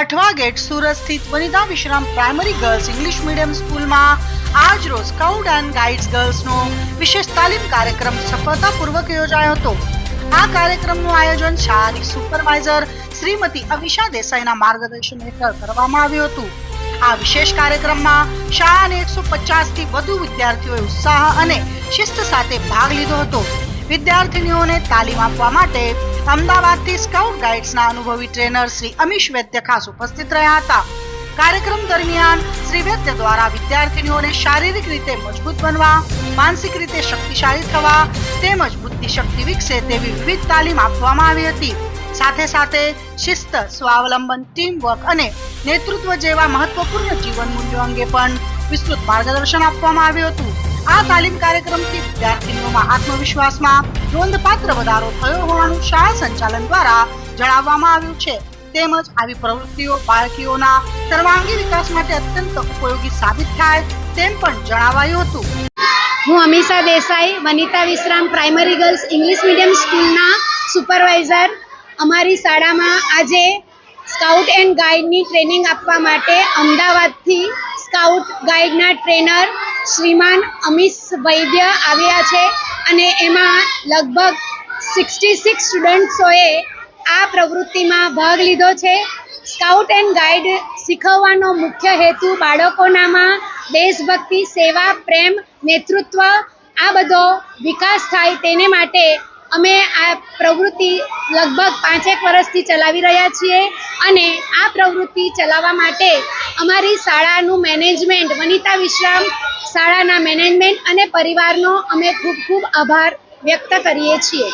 Athwa gate Surat સ્થિત Vanita Vishram primary girls English medium સ્કૂલમાં આજ રોજ સ્કાઉટ એન્ડ ગાઈડ્સ ગર્લ્સનો વિશેષ તાલીમ કાર્યક્રમ સફળતાપૂર્વક યોજાયો હતો. આ કાર્યક્રમનું આયોજન શાળાની સુપરવાઇઝર શ્રીમતી અવિશા દેસાઈના માર્ગદર્શન હેઠળ કરવામાં આવ્યું હતું. આ વિશેષ કાર્યક્રમમાં શાળાને એકસો થી વધુ વિદ્યાર્થીઓએ ઉત્સાહ અને શિસ્ત સાથે ભાગ લીધો હતો. વિદ્યાર્થીનીઓને તાલીમ આપવા માટે અમદાવાદથી સ્કાઉટ ગાઈડ્સના અનુભવી ટ્રેનર શ્રી અમીશ વૈદ્ય ખાસ ઉપસ્થિત રહ્યા હતા. કાર્યક્રમ દરમિયાન શ્રી વૈદ્ય દ્વારા વિદ્યાર્થીનીઓને શારીરિક રીતે મજબૂત બનવા, માનસિક રીતે શક્તિશાળી થવા, તેમજ બુદ્ધિ શક્તિ વિકસે તેવી વિવિધ તાલીમ આપવામાં આવી હતી. સાથે સાથે શિસ્ત, સ્વાવલંબન ટીમ વર્ક અને નેતૃત્વ જેવા મહત્વપૂર્ણ જીવન મૂલ્યો અંગે પણ વિસ્તૃત માર્ગદર્શન આપવામાં આવ્યું હતું. આ તાલીમ કાર્યક્રમથી વિદ્યાર્થીઓમાં આત્મવિશ્વાસમાં નોંધપાત્ર વધારો થયો હોવાનું શાળા સંચાલન દ્વારા જણાવવામાં આવ્યું છે. તેમજ આવી પ્રવૃત્તિઓ બાળકીઓના સર્વાંગી વિકાસ માટે અત્યંત ઉપયોગી સાબિત થાય તેમ પણ જણાવાયું હતું. હું Amisha Desai, Vanita Vishram primary girls English medium સ્કૂલના સુપરવાઇઝર. અમારી શાળામાં આજે સ્કાઉટ એન્ડ ગાઈડની ટ્રેનિંગ આપવા માટે અમદાવાદથી સ્કાઉટ ગાઈડના ટ્રેનર શ્રીમાન અમિત વૈદ્ય આવ્યા છે અને એમાં લગભગ સિક્સટી સિક્સ સ્ટુડન્ટ્સોએ આ પ્રવૃત્તિમાં ભાગ લીધો છે. સ્કાઉટ એન્ડ ગાઈડ શીખવવાનો મુખ્ય હેતુ બાળકોનામાં દેશભક્તિ, સેવા, પ્રેમ, નેતૃત્વ, આ બધો વિકાસ થાય તેને માટે અમે આ પ્રવૃત્તિ લગભગ પાંચેક વર્ષથી ચલાવી રહ્યા છીએ અને આ પ્રવૃત્તિ ચલાવવા માટે અમારી શાળાનું મેનેજમેન્ટ વનિતા વિશ્રામ શાળાના મેનેજમેન્ટ અને પરિવારનો અમે ખૂબ ખૂબ આભાર વ્યક્ત કરીએ છીએ.